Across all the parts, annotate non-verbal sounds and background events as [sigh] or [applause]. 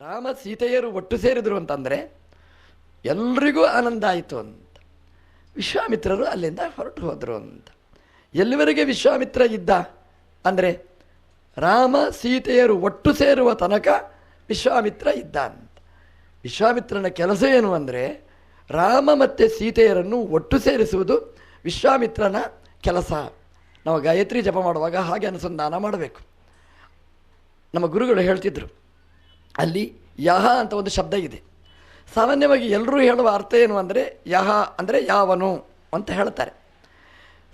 ರಾಮ ಸೀತೆಯರು ಒಟ್ಟು ಸೇರಿದರು ಅಂತಂದರೆ ಎಲ್ರಿಗೂ ಆನಂದ ಆಯಿತು ಅಂತ. ವಿಶ್ವಾಮಿತ್ರರು ಅಲ್ಲಿಂದ ಹೊರಟು ಹೋದರು ಅಂತ. ಎಲ್ಲಿವರೆಗೆ ವಿಶ್ವಾಮಿತ್ರ ಇದ್ದ? ಅಂದರೆ ರಾಮ ಸೀತೆಯರು ಒಟ್ಟು ಸೇರುವ ತನಕ ವಿಶ್ವಾಮಿತ್ರ ಇದ್ದ ಅಂತ. ವಿಶ್ವಾಮಿತ್ರನ ಕೆಲಸ ಏನು ಅಂದರೆ ರಾಮ ಮತ್ತು ಸೀತೆಯರನ್ನು ಒಟ್ಟು ಸೇರಿಸುವುದು ವಿಶ್ವಾಮಿತ್ರನ ಕೆಲಸ. ನಾವು ಗಾಯತ್ರಿ ಜಪ ಮಾಡುವಾಗ ಹಾಗೆ ಅನುಸಂಧಾನ ಮಾಡಬೇಕು. ನಮ್ಮ ಗುರುಗಳು ಹೇಳ್ತಿದ್ರು ಅಲ್ಲಿ ಯಹ ಅಂತ ಒಂದು ಶಬ್ದ ಇದೆ. ಸಾಮಾನ್ಯವಾಗಿ ಎಲ್ಲರೂ ಹೇಳುವ ಅರ್ಥ ಏನು ಅಂದರೆ ಯಹ ಅಂದರೆ ಯಾವನು ಅಂತ ಹೇಳ್ತಾರೆ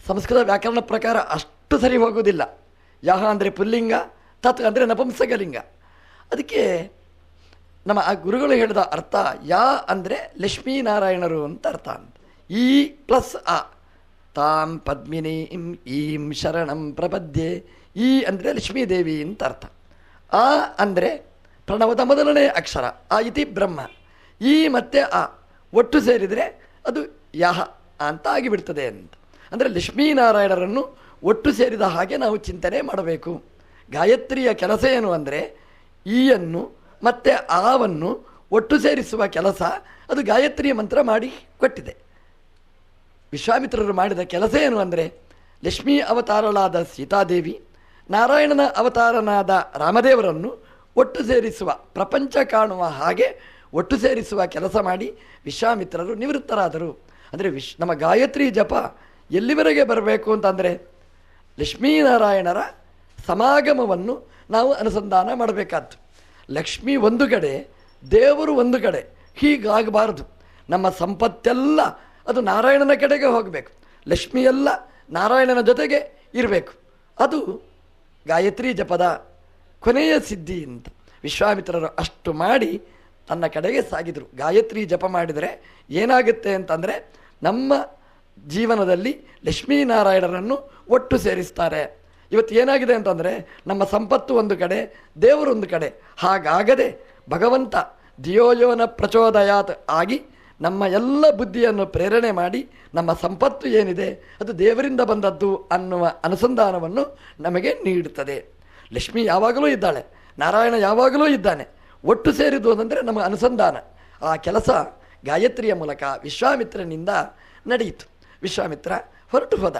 ಸಂಸ್ಕೃತ ವ್ಯಾಕರಣ ಪ್ರಕಾರ ಅಷ್ಟು ಸರಿ ಹೋಗುವುದಿಲ್ಲ. ಯಹ ಅಂದರೆ ಪುಲ್ಲಿಂಗ, ತತ್ ಅಂದರೆ ನಪುಂಸಕಲಿಂಗ. ಅದಕ್ಕೆ ನಮ್ಮ ಆ ಗುರುಗಳು ಹೇಳಿದ ಅರ್ಥ ಯಾ ಅಂದರೆ ಲಕ್ಷ್ಮೀನಾರಾಯಣರು ಅಂತ ಅರ್ಥ ಅಂತ. ಈ ಪ್ಲಸ್ ಆ. ತಾಂ ಪದ್ಮಿನೀಂ ಈಂ ಶರಣಂ ಪ್ರಪದ್ಯೆ ಈ ಅಂದರೆ ಲಕ್ಷ್ಮೀದೇವಿ ಅಂತ ಅರ್ಥ. ಆ ಅಂದರೆ ಪ್ರಣವದ ಮೊದಲನೇ ಅಕ್ಷರ, ಆ ಇತಿ ಬ್ರಹ್ಮ. ಈ ಮತ್ತೆ ಆ ಒಟ್ಟು ಸೇರಿದರೆ ಅದು ಯಹ ಅಂತ ಆಗಿಬಿಡ್ತದೆ ಅಂತ. ಅಂದರೆ ಲಕ್ಷ್ಮೀನಾರಾಯಣರನ್ನು ಒಟ್ಟು ಸೇರಿದ ಹಾಗೆ ನಾವು ಚಿಂತನೆ ಮಾಡಬೇಕು. ಗಾಯತ್ರಿಯ ಕೆಲಸ ಏನು ಅಂದರೆ ಈಯನ್ನು ಮತ್ತು ಆವನ್ನು ಒಟ್ಟು ಸೇರಿಸುವ ಕೆಲಸ, ಅದು ಗಾಯತ್ರಿಯ ಮಂತ್ರ ಮಾಡಿ ಕೊಟ್ಟಿದೆ. ವಿಶ್ವಾಮಿತ್ರರು ಮಾಡಿದ ಕೆಲಸ ಏನು ಅಂದರೆ ಲಕ್ಷ್ಮೀ ಅವತಾರಳಾದ ಸೀತಾದೇವಿ, ನಾರಾಯಣನ ಅವತಾರನಾದ ರಾಮದೇವರನ್ನು ಒಟ್ಟು ಸೇರಿಸುವ, ಪ್ರಪಂಚ ಕಾಣುವ ಹಾಗೆ ಒಟ್ಟು ಸೇರಿಸುವ ಕೆಲಸ ಮಾಡಿ ವಿಶ್ವಾಮಿತ್ರರು ನಿವೃತ್ತರಾದರು. ಅಂದರೆ ವಿಶ್, ನಮ್ಮ ಗಾಯತ್ರಿ ಜಪ ಎಲ್ಲಿವರೆಗೆ ಬರಬೇಕು ಅಂತಂದರೆ ಲಕ್ಷ್ಮೀನಾರಾಯಣರ ಸಮಾಗಮವನ್ನು ನಾವು ಅನುಸಂಧಾನ ಮಾಡಬೇಕಾದ್ದು. ಲಕ್ಷ್ಮಿ ಒಂದು ಕಡೆ, ದೇವರು ಒಂದು ಕಡೆ, ಹೀಗಾಗಬಾರದು. ನಮ್ಮ ಸಂಪತ್ತೆಲ್ಲ ಅದು ನಾರಾಯಣನ ಕಡೆಗೆ ಹೋಗಬೇಕು. ಲಕ್ಷ್ಮಿಯೆಲ್ಲ ನಾರಾಯಣನ ಜೊತೆಗೆ ಇರಬೇಕು. ಅದು ಗಾಯತ್ರಿ ಜಪದ ಕೊನೆಯ ಸಿದ್ಧಿ ಅಂತ ವಿಶ್ವಾಮಿತ್ರರು ಅಷ್ಟು ಮಾಡಿ ತನ್ನ ಕಡೆಗೆ ಸಾಗಿದರು. ಗಾಯತ್ರಿ ಜಪ ಮಾಡಿದರೆ ಏನಾಗುತ್ತೆ ಅಂತಂದರೆ ನಮ್ಮ ಜೀವನದಲ್ಲಿ ಲಕ್ಷ್ಮೀನಾರಾಯಣರನ್ನು ಒಟ್ಟು ಸೇರಿಸ್ತಾರೆ. ಇವತ್ತು ಏನಾಗಿದೆ ಅಂತಂದರೆ ನಮ್ಮ ಸಂಪತ್ತು ಒಂದು ಕಡೆ ದೇವರೊಂದು ಕಡೆ. ಹಾಗಾಗದೆ ಭಗವಂತ ದಿಯೋಯೋನ ಪ್ರಚೋದಯಾತ್ ಆಗಿ ನಮ್ಮ ಎಲ್ಲ ಬುದ್ಧಿಯನ್ನು ಪ್ರೇರಣೆ ಮಾಡಿ ನಮ್ಮ ಸಂಪತ್ತು ಏನಿದೆ ಅದು ದೇವರಿಂದ ಬಂದದ್ದು ಅನ್ನುವ ಅನುಸಂಧಾನವನ್ನು ನಮಗೆ ನೀಡುತ್ತದೆ. ಲಕ್ಷ್ಮಿ ಯಾವಾಗಲೂ ಇದ್ದಾಳೆ, ನಾರಾಯಣ ಯಾವಾಗಲೂ ಇದ್ದಾನೆ. ಒಟ್ಟು ಸೇರಿದ್ದು ಅಂದರೆ ನಮ್ಮ ಅನುಸಂಧಾನ. ಆ ಕೆಲಸ ಗಾಯತ್ರಿಯ ಮೂಲಕ ವಿಶ್ವಾಮಿತ್ರನಿಂದ ನಡೆಯಿತು. ವಿಶ್ವಾಮಿತ್ರ ಹೊರಟು ಹೋದ.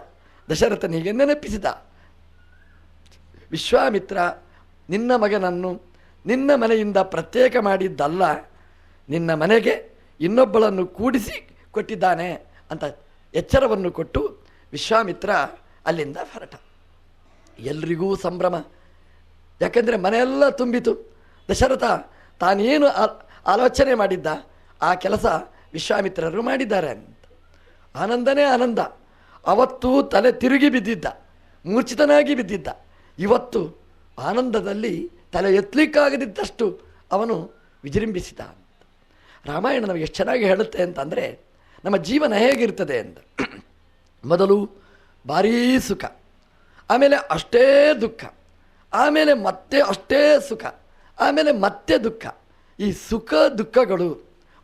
ದಶರಥನಿಗೆ ನೆನಪಿಸಿದ. ವಿಶ್ವಾಮಿತ್ರ, ನಿನ್ನ ಮಗನನ್ನು ನಿನ್ನ ಮನೆಯಿಂದ ಪ್ರತ್ಯೇಕ ಮಾಡಿದ್ದಲ್ಲ, ನಿನ್ನ ಮನೆಗೆ ಇನ್ನೊಬ್ಬಳನ್ನು ಕೂಡಿಸಿ ಕೊಟ್ಟಿದ್ದಾನೆ ಅಂತ ಎಚ್ಚರವನ್ನು ಕೊಟ್ಟು ವಿಶ್ವಾಮಿತ್ರ ಅಲ್ಲಿಂದ ಹೊರಟ. ಎಲ್ರಿಗೂ ಸಂಭ್ರಮ. ಯಾಕೆಂದರೆ ಮನೆಯೆಲ್ಲ ತುಂಬಿತು. ದಶರಥ ತಾನೇನು ಆಲೋಚನೆ ಮಾಡಿದ್ದ? ಆ ಕೆಲಸ ವಿಶ್ವಾಮಿತ್ರರು ಮಾಡಿದ್ದಾರೆ ಅಂತ. ಆನಂದನೇ ಆನಂದ. ಅವತ್ತು ತಲೆ ತಿರುಗಿ ಬಿದ್ದಿದ್ದ. ಮೂರ್ಛಿತನಾಗಿ ಬಿದ್ದಿದ್ದ. ಇವತ್ತು ಆನಂದದಲ್ಲಿ ತಲೆ ಎತ್ತಲಿಕ್ಕಾಗದಿದ್ದಷ್ಟು ಅವನು ವಿಜೃಂಭಿಸಿದ ಅಂತ. ರಾಮಾಯಣ ನಮಗೆ ಎಷ್ಟು ಚೆನ್ನಾಗಿ ಹೇಳುತ್ತೆ ಅಂತಂದರೆ, ನಮ್ಮ ಜೀವನ ಹೇಗಿರ್ತದೆ ಅಂತ. ಮೊದಲು ಭಾರೀ ಸುಖ. ಆಮೇಲೆ ಅಷ್ಟೇ ದುಃಖ. ಆಮೇಲೆ ಮತ್ತೆ ಅಷ್ಟೇ ಸುಖ, ಆಮೇಲೆ ಮತ್ತೆ ದುಃಖ. ಈ ಸುಖ ದುಃಖಗಳು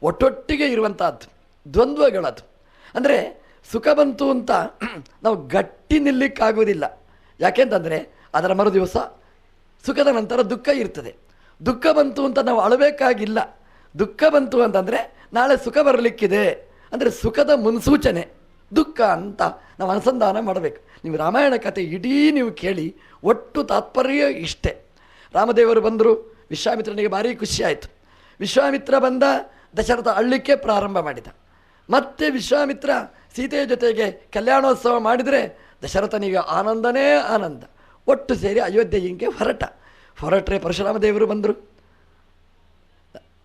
ಒಟ್ಟೊಟ್ಟಿಗೆ ಇರುವಂಥದ್ದು ದ್ವಂದ್ವಗಳದು. ಅಂದರೆ ಸುಖ ಬಂತು ಅಂತ [clears throat] ನಾವು ಗಟ್ಟಿ ನಿಲ್ಲಿಕ್ಕಾಗೋದಿಲ್ಲ ಯಾಕೆಂತಂದರೆ ಅದರ ಮರುದಿವಸ ಸುಖದ ನಂತರ ದುಃಖ ಇರ್ತದೆ. ದುಃಖ ಬಂತು ಅಂತ ನಾವು ಅಳಬೇಕಾಗಿಲ್ಲ. ದುಃಖ ಬಂತು ಅಂತಂದರೆ ನಾಳೆ ಸುಖ ಬರಲಿಕ್ಕಿದೆ. ಅಂದರೆ ಸುಖದ ಮುನ್ಸೂಚನೆ. ದುಃಖ ಅಂತ ನಾವು ಅನುಸಂಧಾನ ಮಾಡಬೇಕು. ನೀವು ರಾಮಾಯಣ ಕಥೆ ಇಡೀ ನೀವು ಕೇಳಿ ಒಟ್ಟು ತಾತ್ಪರ್ಯ ಇಷ್ಟೇ. ರಾಮದೇವರು ಬಂದರು, ವಿಶ್ವಾಮಿತ್ರನಿಗೆ ಭಾರಿ ಖುಷಿಯಾಯಿತು ವಿಶ್ವಾಮಿತ್ರ ಬಂದ, ದಶರಥ ಅಳ್ಳಿಕ್ಕೆ ಪ್ರಾರಂಭ ಮಾಡಿದ. ಮತ್ತೆ ವಿಶ್ವಾಮಿತ್ರ ಸೀತೆಯ ಜೊತೆಗೆ ಕಲ್ಯಾಣೋತ್ಸವ ಮಾಡಿದರೆ ದಶರಥನಿಗೆ ಆನಂದನೇ ಆನಂದ. ಒಟ್ಟು ಸೇರಿ ಅಯೋಧ್ಯೆ ಹಿಂಗೆ ಹೊರಟ. ಹೊರಟ್ರೆ ಪರಶುರಾಮ ದೇವರು ಬಂದರು.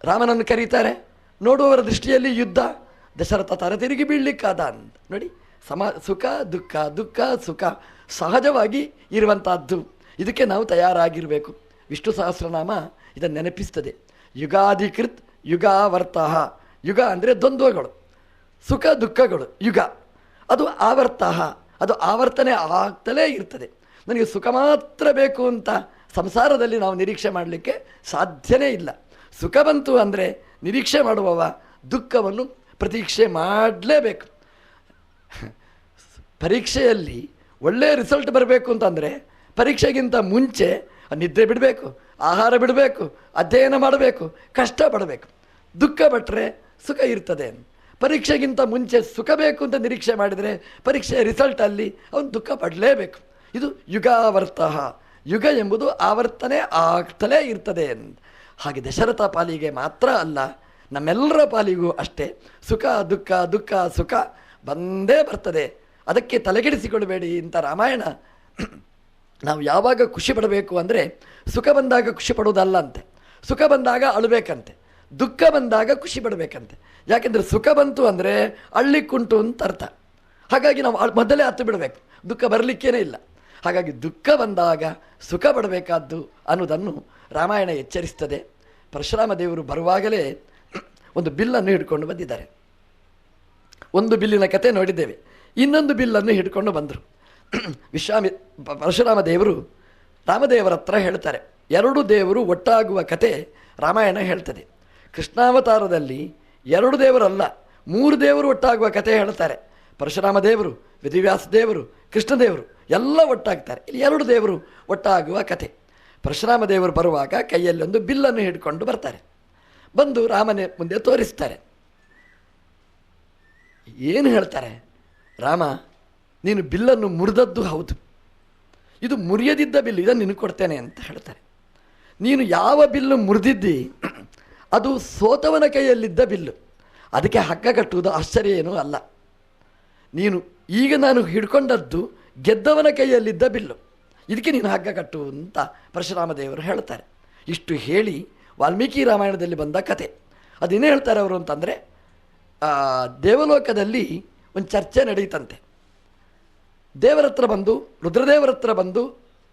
ರಾಮನನ್ನು ಕರೀತಾರೆ. ನೋಡುವವರ ದೃಷ್ಟಿಯಲ್ಲಿ ಯುದ್ಧ. ದಶರಥ ತರ ತಿರುಗಿ ಬೀಳಲಿಕ್ಕಾದ ನೋಡಿ, ಸಮ, ಸುಖ, ದುಃಖ ದುಃಖ, ಸುಖ ಸಹಜವಾಗಿ ಇರುವಂತಹದ್ದು. ಇದಕ್ಕೆ ನಾವು ತಯಾರಾಗಿರಬೇಕು. ವಿಷ್ಣು ಸಹಸ್ರನಾಮ ಇದನ್ನು ನೆನಪಿಸ್ತದೆ. ಯುಗಾಧಿಕೃತ್ ಯುಗಾವರ್ತಃ ಯುಗ ಅಂದರೆ ದ್ವಂದ್ವಗಳು. ಸುಖ, ದುಃಖಗಳು, ಯುಗ. ಅದು ಆವರ್ತಃ ಅದು ಆವರ್ತನೆ ಆಗ್ತಲೇ ಇರ್ತದೆ. ನನಗೆ ಸುಖ ಮಾತ್ರ ಬೇಕು ಅಂತ ಸಂಸಾರದಲ್ಲಿ ನಾವು ನಿರೀಕ್ಷೆ ಮಾಡಲಿಕ್ಕೆ ಸಾಧ್ಯನೇ ಇಲ್ಲ. ಸುಖ ಬಂತು ಅಂದರೆ ನಿರೀಕ್ಷೆ ಮಾಡುವವ ದುಃಖವನ್ನು ಪ್ರತೀಕ್ಷೆ ಮಾಡಲೇಬೇಕು. ಪರೀಕ್ಷೆಯಲ್ಲಿ ಒಳ್ಳೆಯ ರಿಸಲ್ಟ್ ಬರಬೇಕು ಅಂತಂದರೆ ಪರೀಕ್ಷೆಗಿಂತ ಮುಂಚೆ ನಿದ್ರೆ ಬಿಡಬೇಕು, ಆಹಾರ ಬಿಡಬೇಕು, ಅಧ್ಯಯನ ಮಾಡಬೇಕು, ಕಷ್ಟಪಡಬೇಕು. ದುಃಖ ಪಟ್ಟರೆ ಸುಖ ಇರ್ತದೆ. ಪರೀಕ್ಷೆಗಿಂತ ಮುಂಚೆ ಸುಖ ಬೇಕು ಅಂತ ನಿರೀಕ್ಷೆ ಮಾಡಿದರೆ ಪರೀಕ್ಷೆ ರಿಸಲ್ಟಲ್ಲಿ ಅವನು ದುಃಖ ಪಡಲೇಬೇಕು. ಇದು ಯುಗಾವರ್ತ. ಯುಗ ಎಂಬುದು ಆವರ್ತನೆ ಆಗ್ತಲೇ ಇರ್ತದೆ. ಹಾಗೆ ದಶರಥ ಪಾಲಿಗೆ ಮಾತ್ರ ಅಲ್ಲ ನಮ್ಮೆಲ್ಲರ ಪಾಲಿಗೂ ಅಷ್ಟೇ. ಸುಖ, ದುಃಖ ದುಃಖ, ಸುಖ ಬಂದೇ ಬರ್ತದೆ. ಅದಕ್ಕೆ ತಲೆಗೆಡಿಸಿಕೊಡಬೇಡಿ ಇಂಥ ರಾಮಾಯಣ. ನಾವು ಯಾವಾಗ ಖುಷಿ ಪಡಬೇಕು ಅಂದರೆ ಸುಖ ಬಂದಾಗ ಖುಷಿ ಪಡುವುದಲ್ಲ ಅಂತೆ ಸುಖ ಬಂದಾಗ ಅಳಬೇಕಂತೆ. ದುಃಖ ಬಂದಾಗ ಖುಷಿ ಪಡಬೇಕಂತೆ. ಯಾಕೆಂದರೆ ಸುಖ ಬಂತು ಅಂದರೆ ಅಳ್ಳಿಕ್ಕುಂಟು ಅಂತ ಅರ್ಥ. ಹಾಗಾಗಿ ನಾವು ಮೊದಲೇ ಹತ್ತು ಬಿಡಬೇಕು. ದುಃಖ ಬರಲಿಕ್ಕೇನೇ ಇಲ್ಲ. ಹಾಗಾಗಿ ದುಃಖ ಬಂದಾಗ ಸುಖ ಪಡಬೇಕಾದ್ದು ಅನ್ನೋದನ್ನು ರಾಮಾಯಣ ಎಚ್ಚರಿಸ್ತದೆ. ಪರಶುರಾಮ ದೇವರು ಬರುವಾಗಲೇ ಒಂದು ಬಿಲ್ಲನ್ನು ಹಿಡ್ಕೊಂಡು ಬಂದಿದ್ದಾರೆ. ಒಂದು ಬಿಲ್ಲಿನ ಕತೆ ನೋಡಿದ್ದೇವೆ. ಇನ್ನೊಂದು ಬಿಲ್ಲನ್ನು ಹಿಡ್ಕೊಂಡು ಬಂದರು. ವಿಶ್ವಾಮಿ, ಪರಶುರಾಮ ದೇವರು ರಾಮದೇವರ ಹತ್ರ ಹೇಳ್ತಾರೆ. ಎರಡು ದೇವರು ಒಟ್ಟಾಗುವ ಕತೆ ರಾಮಾಯಣ ಹೇಳ್ತದೆ. ಕೃಷ್ಣಾವತಾರದಲ್ಲಿ ಎರಡು ದೇವರಲ್ಲ, ಮೂರು ದೇವರು ಒಟ್ಟಾಗುವ ಕತೆ ಹೇಳ್ತಾರೆ. ಪರಶುರಾಮ ದೇವರು, ವಿಧಿವ್ಯಾಸ ದೇವರು ಕೃಷ್ಣದೇವರು ಎಲ್ಲ ಒಟ್ಟಾಗ್ತಾರೆ. ಇಲ್ಲಿ ಎರಡು ದೇವರು ಒಟ್ಟಾಗುವ ಕತೆ. ಪರಶುರಾಮ ದೇವರು ಬರುವಾಗ ಕೈಯಲ್ಲಿ ಒಂದು ಬಿಲ್ಲನ್ನು ಹಿಡ್ಕೊಂಡು ಬರ್ತಾರೆ. ಬಂದು ರಾಮನೇ ಮುಂದೆ ತೋರಿಸ್ತಾರೆ. ಏನು ಹೇಳ್ತಾರೆ? ರಾಮ, ನೀನು ಬಿಲ್ಲನ್ನು ಮುರಿದದ್ದು ಹೌದು. ಇದು ಮುರಿಯದಿದ್ದ ಬಿಲ್ಲು ಇದನ್ನು ನಿನಗೆ ಕೊಡ್ತೇನೆ ಅಂತ ಹೇಳ್ತಾರೆ. ನೀನು ಯಾವ ಬಿಲ್ಲು ಮುರಿದಿದ್ದಿ, ಅದು ಸೋತವನ ಕೈಯಲ್ಲಿದ್ದ ಬಿಲ್ಲು. ಅದಕ್ಕೆ ಹಗ್ಗ ಕಟ್ಟುವುದು ಆಶ್ಚರ್ಯ ಏನೂ ಅಲ್ಲ. ನೀನು ಈಗ ನಾನು ಹಿಡ್ಕೊಂಡದ್ದು ಗೆದ್ದವನ ಕೈಯಲ್ಲಿದ್ದ ಬಿಲ್ಲು. ಇದಕ್ಕೆ ನೀನು ಹಗ್ಗ ಕಟ್ಟು ಅಂತ ಪರಶುರಾಮ ದೇವರು ಹೇಳ್ತಾರೆ. ಇಷ್ಟು ಹೇಳಿ ವಾಲ್ಮೀಕಿ ರಾಮಾಯಣದಲ್ಲಿ ಬಂದ ಕತೆ. ಅದೇನೇ ಹೇಳ್ತಾರೆ ಅವರು ಅಂತಂದರೆ ದೇವಲೋಕದಲ್ಲಿ ಒಂದು ಚರ್ಚೆ ನಡೀತಂತೆ. ದೇವರ ಹತ್ರ ಬಂದು ರುದ್ರದೇವರ ಹತ್ರ ಬಂದು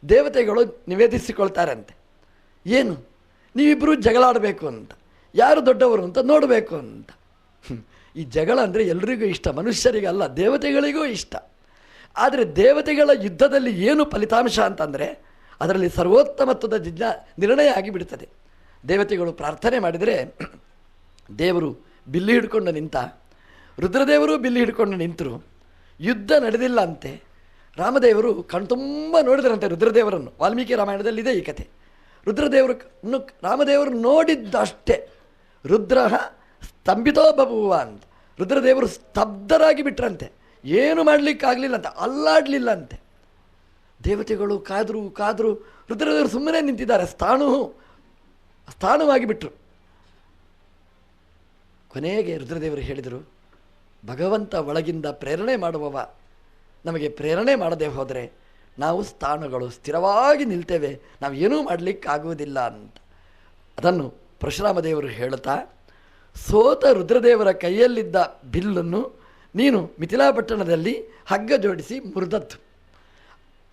ದೇವತೆಗಳು ನಿವೇದಿಸಿಕೊಳ್ತಾರಂತೆ. ಏನು? ನೀವಿಬ್ಬರು ಜಗಳಾಡಬೇಕು ಅಂತ. ಯಾರು ದೊಡ್ಡವರು ಅಂತ ನೋಡಬೇಕು ಅಂತ. ಈ ಜಗಳ ಅಂದರೆ ಎಲ್ರಿಗೂ ಇಷ್ಟ, ಮನುಷ್ಯರಿಗಲ್ಲ, ದೇವತೆಗಳಿಗೂ ಇಷ್ಟ. ಆದರೆ ದೇವತೆಗಳ ಯುದ್ಧದಲ್ಲಿ ಏನು ಫಲಿತಾಂಶ ಅಂತಂದರೆ, ಅದರಲ್ಲಿ ಸರ್ವೋತ್ತಮತ್ವದ ಜಿಜ್ಞಾ ನಿರ್ಣಯ ಆಗಿಬಿಡ್ತದೆ. ದೇವತೆಗಳು ಪ್ರಾರ್ಥನೆ ಮಾಡಿದರೆ ದೇವರು ಬಿಲ್ಲಿ ಹಿಡ್ಕೊಂಡು ನಿಂತ, ರುದ್ರದೇವರು ಬಿಲ್ಲಿ ಹಿಡ್ಕೊಂಡು ನಿಂತರು. ಯುದ್ಧ ನಡೆದಿಲ್ಲ ಅಂತೆ. ರಾಮದೇವರು ಕಣ್ತುಂಬ ನೋಡಿದ್ರಂತೆ ರುದ್ರದೇವರನ್ನು. ವಾಲ್ಮೀಕಿ ರಾಮಾಯಣದಲ್ಲಿ ಇದೆ ಈ ಕತೆ. ರುದ್ರದೇವರು ರಾಮದೇವರು ನೋಡಿದ್ದಷ್ಟೇ. ರುದ್ರ ಸ್ತಂಭಿತೋ ಬಬುವ ಅಂತ. ರುದ್ರದೇವರು ಸ್ತಬ್ಧರಾಗಿ ಬಿಟ್ರಂತೆ. ಏನು ಮಾಡಲಿಕ್ಕಾಗಲಿಲ್ಲ ಅಂತ, ಅಲ್ಲಾಡಲಿಲ್ಲ ಅಂತೆ. ದೇವತೆಗಳು ಕಾದರು ಕಾದರು ರುದ್ರದೇವರು ಸುಮ್ಮನೆ ನಿಂತಿದ್ದಾರೆ. ಸ್ಥಾಣು ಸ್ಥಾಣುವಾಗಿ ಬಿಟ್ಟರು ಕೊನೆಗೆ ರುದ್ರದೇವರು ಹೇಳಿದರು, ಭಗವಂತ ಒಳಗಿಂದ ಪ್ರೇರಣೆ ಮಾಡುವವ, ನಮಗೆ ಪ್ರೇರಣೆ ಮಾಡದೆ ಹೋದರೆ ನಾವು ಸ್ಥಾನಗಳು ಸ್ಥಿರವಾಗಿ ನಿಲ್ತೇವೆ, ನಾವು ಏನೂ ಮಾಡಲಿಕ್ಕಾಗುವುದಿಲ್ಲ ಅಂತ. ಅದನ್ನು ಪರಶುರಾಮ ದೇವರು ಹೇಳುತ್ತಾ, ಸೋತ ರುದ್ರದೇವರ ಕೈಯಲ್ಲಿದ್ದ ಬಿಲ್ಲನ್ನು ನೀನು ಮಿಥಿಲಾಪಟ್ಟಣದಲ್ಲಿ ಹಗ್ಗ ಜೋಡಿಸಿ ಮುರಿದದ್ದು.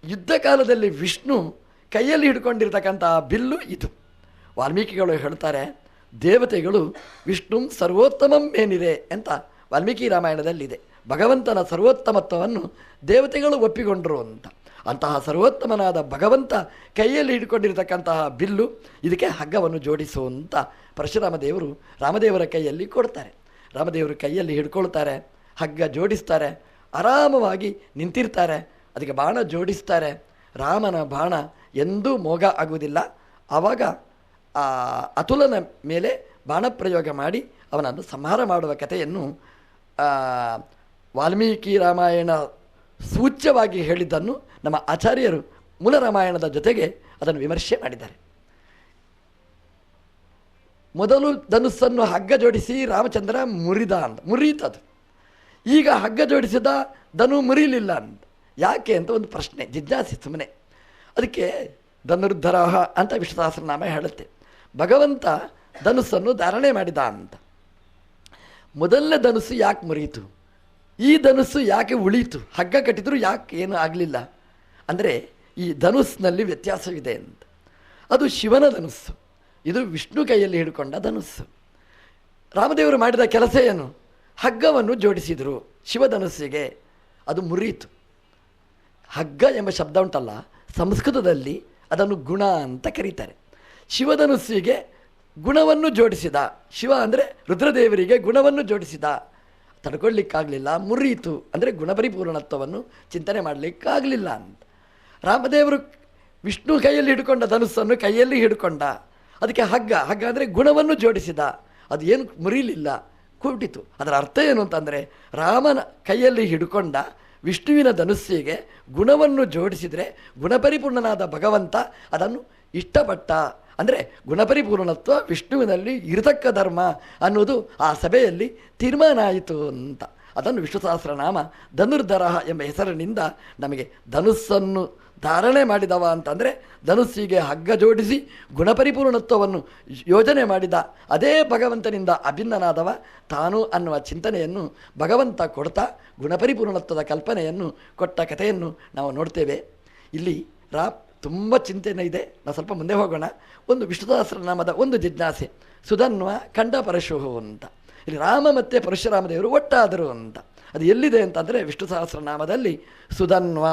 ಯುದ್ಧ ಕಾಲದಲ್ಲಿ ವಿಷ್ಣು ಕೈಯಲ್ಲಿ ಹಿಡ್ಕೊಂಡಿರ್ತಕ್ಕಂಥ ಬಿಲ್ಲು ಇದು. ವಾಲ್ಮೀಕಿಗಳು ಹೇಳ್ತಾರೆ, ದೇವತೆಗಳು ವಿಷ್ಣು ಸರ್ವೋತ್ತಮಂ ಏನಿದೆ ಅಂತ ವಾಲ್ಮೀಕಿ ರಾಮಾಯಣದಲ್ಲಿದೆ. ಭಗವಂತನ ಸರ್ವೋತ್ತಮತ್ವವನ್ನು ದೇವತೆಗಳು ಒಪ್ಪಿಕೊಂಡರು ಅಂತ. ಅಂತಹ ಸರ್ವೋತ್ತಮನಾದ ಭಗವಂತ ಕೈಯಲ್ಲಿ ಹಿಡ್ಕೊಂಡಿರ್ತಕ್ಕಂತಹ ಬಿಲ್ಲು, ಇದಕ್ಕೆ ಹಗ್ಗವನ್ನು ಜೋಡಿಸು ಅಂತ ಪರಶುರಾಮ ದೇವರು ರಾಮದೇವರ ಕೈಯಲ್ಲಿ ಕೊಡ್ತಾರೆ. ರಾಮದೇವರು ಕೈಯಲ್ಲಿ ಹಿಡ್ಕೊಳ್ತಾರೆ, ಹಗ್ಗ ಜೋಡಿಸ್ತಾರೆ, ಆರಾಮವಾಗಿ ನಿಂತಿರ್ತಾರೆ, ಅದಕ್ಕೆ ಬಾಣ ಜೋಡಿಸ್ತಾರೆ. ರಾಮನ ಬಾಣ ಎಂದೂ ಮೋಗ ಆಗುವುದಿಲ್ಲ. ಆವಾಗ ಆ, ಅತುಲನ ಮೇಲೆ ಬಾಣಪ್ರಯೋಗ ಮಾಡಿ ಅವನನ್ನು ಸಂಹಾರ ಮಾಡುವ ಕಥೆಯನ್ನು ವಾಲ್ಮೀಕಿ ರಾಮಾಯಣ ಸೂಚ್ಯವಾಗಿ ಹೇಳಿದ್ದನ್ನು ನಮ್ಮ ಆಚಾರ್ಯರು ಮೂಲ ರಾಮಾಯಣದ ಜೊತೆಗೆ ಅದನ್ನು ವಿಮರ್ಶೆ ಮಾಡಿದ್ದಾರೆ. ಮೊದಲು ಧನುಸ್ಸನ್ನು ಹಗ್ಗ ಜೋಡಿಸಿ ರಾಮಚಂದ್ರ ಮುರಿದ ಅಂತ ಮುರಿತದು ಈಗ ಹಗ್ಗ ಜೋಡಿಸಿದ ಧನು ಮುರಿಯಲಿಲ್ಲ ಅಂತ. ಯಾಕೆ ಅಂತ ಒಂದು ಪ್ರಶ್ನೆ, ಜಿಜ್ಞಾಸೆ ಸುಮ್ಮನೆ ಅದಕ್ಕೆ ಧನುರ್ಧರಾಹ ಅಂತ ವಿಶ್ವಸಹಸ್ರನಾಮ ಹೇಳುತ್ತೆ. ಭಗವಂತ ಧನುಸ್ಸನ್ನು ಧಾರಣೆ ಮಾಡಿದ ಅಂತ. ಮೊದಲನೇ ಧನುಸ್ಸು ಯಾಕೆ ಮುರಿಯಿತು? ಈ ಧನುಸ್ಸು ಯಾಕೆ ಉಳಿಯಿತು? ಹಗ್ಗ ಕಟ್ಟಿದ್ರು ಯಾಕೆ ಏನು ಆಗಲಿಲ್ಲ? ಅಂದರೆ ಈ ಧನುಸ್ನಲ್ಲಿ ವ್ಯತ್ಯಾಸವಿದೆ ಅಂತ. ಅದು ಶಿವನ ಧನುಸ್ಸು. ಇದು ವಿಷ್ಣು ಕೈಯಲ್ಲಿ ಹಿಡ್ಕೊಂಡ ಧನುಸ್ಸು. ರಾಮದೇವರು ಮಾಡಿದ ಕೆಲಸ ಏನು? ಹಗ್ಗವನ್ನು ಜೋಡಿಸಿದರು. ಶಿವಧನುಸ್ಸಿಗೆ ಅದು ಮುರಿಯಿತು. ಹಗ್ಗ ಎಂಬ ಶಬ್ದ ಉಂಟಲ್ಲ, ಸಂಸ್ಕೃತದಲ್ಲಿ ಅದನ್ನು ಗುಣ ಅಂತ ಕರೀತಾರೆ. ಶಿವಧನುಸ್ಸಿಗೆ ಗುಣವನ್ನು ಜೋಡಿಸಿದ. ಶಿವ ಅಂದರೆ ರುದ್ರದೇವರಿಗೆ ಗುಣವನ್ನು ಜೋಡಿಸಿದ. ತಡ್ಕೊಳ್ಳಿಕ್ಕಾಗಲಿಲ್ಲ ಮುರಿಯಿತು. ಅಂದರೆ ಗುಣಪರಿಪೂರ್ಣತ್ವವನ್ನು ಚಿಂತನೆ ಮಾಡಲಿಕ್ಕಾಗಲಿಲ್ಲ ಅಂತ. ರಾಮದೇವರು ವಿಷ್ಣು ಕೈಯಲ್ಲಿ ಹಿಡ್ಕೊಂಡ ಧನುಸ್ಸನ್ನು ಕೈಯಲ್ಲಿ ಹಿಡ್ಕೊಂಡ. ಅದಕ್ಕೆ ಹಗ್ಗ ಹಗ್ಗ ಅಂದರೆ ಗುಣವನ್ನು ಜೋಡಿಸಿದ. ಅದು ಏನು ಮುರಿಲಿಲ್ಲ, ಕೂಟಿತು. ಅದರ ಅರ್ಥ ಏನು ಅಂತಂದರೆ, ರಾಮನ ಕೈಯಲ್ಲಿ ಹಿಡ್ಕೊಂಡ ವಿಷ್ಣುವಿನ ಧನುಸ್ಸಿಗೆ ಗುಣವನ್ನು ಜೋಡಿಸಿದರೆ ಗುಣಪರಿಪೂರ್ಣನಾದ ಭಗವಂತ ಅದನ್ನು ಇಷ್ಟಪಟ್ಟ. ಅಂದರೆ ಗುಣಪರಿಪೂರ್ಣತ್ವ ವಿಷ್ಣುವಿನಲ್ಲಿ ಇರತಕ್ಕ ಧರ್ಮ ಅನ್ನೋದು ಆ ಸಭೆಯಲ್ಲಿ ತೀರ್ಮಾನ ಆಯಿತು ಅಂತ. ಅದನ್ನು ವಿಷ್ಣು ಸಹಸ್ರನಾಮ ಧನುರ್ಧರ ಎಂಬ ಹೆಸರಿನಿಂದ ನಮಗೆ ಧನುಸ್ಸನ್ನು ಧಾರಣೆ ಮಾಡಿದವ ಅಂತಂದರೆ ಧನುಸ್ಸಿಗೆ ಹಗ್ಗ ಜೋಡಿಸಿ ಗುಣಪರಿಪೂರ್ಣತ್ವವನ್ನು ಯೋಜನೆ ಮಾಡಿದ ಅದೇ ಭಗವಂತನಿಂದ ಅಭಿನ್ನನಾದವ ತಾನು ಅನ್ನುವ ಚಿಂತನೆಯನ್ನು ಭಗವಂತ ಕೊಡ್ತಾ ಗುಣಪರಿಪೂರ್ಣತ್ವದ ಕಲ್ಪನೆಯನ್ನು ಕೊಟ್ಟ ಕಥೆಯನ್ನು ನಾವು ನೋಡ್ತೇವೆ. ಇಲ್ಲಿ ರಾ ತುಂಬ ಚಿಂತನೆ ಇದೆ. ನಾವು ಸ್ವಲ್ಪ ಮುಂದೆ ಹೋಗೋಣ. ಒಂದು ವಿಷ್ಣು ಸಹಸ್ರನಾಮದ ಒಂದು ಜಿಜ್ಞಾಸೆ. ಸುಧನ್ವ ಖಂಡ ಪರಶುಹು ಅಂತ. ಇಲ್ಲಿ ರಾಮ ಮತ್ತು ಪರಶುರಾಮ ದೇವರು ಒಟ್ಟಾದರು ಅಂತ. ಅದು ಎಲ್ಲಿದೆ ಅಂತಂದರೆ ವಿಷ್ಣು ಸಹಸ್ರನಾಮದಲ್ಲಿ ಸುಧನ್ವ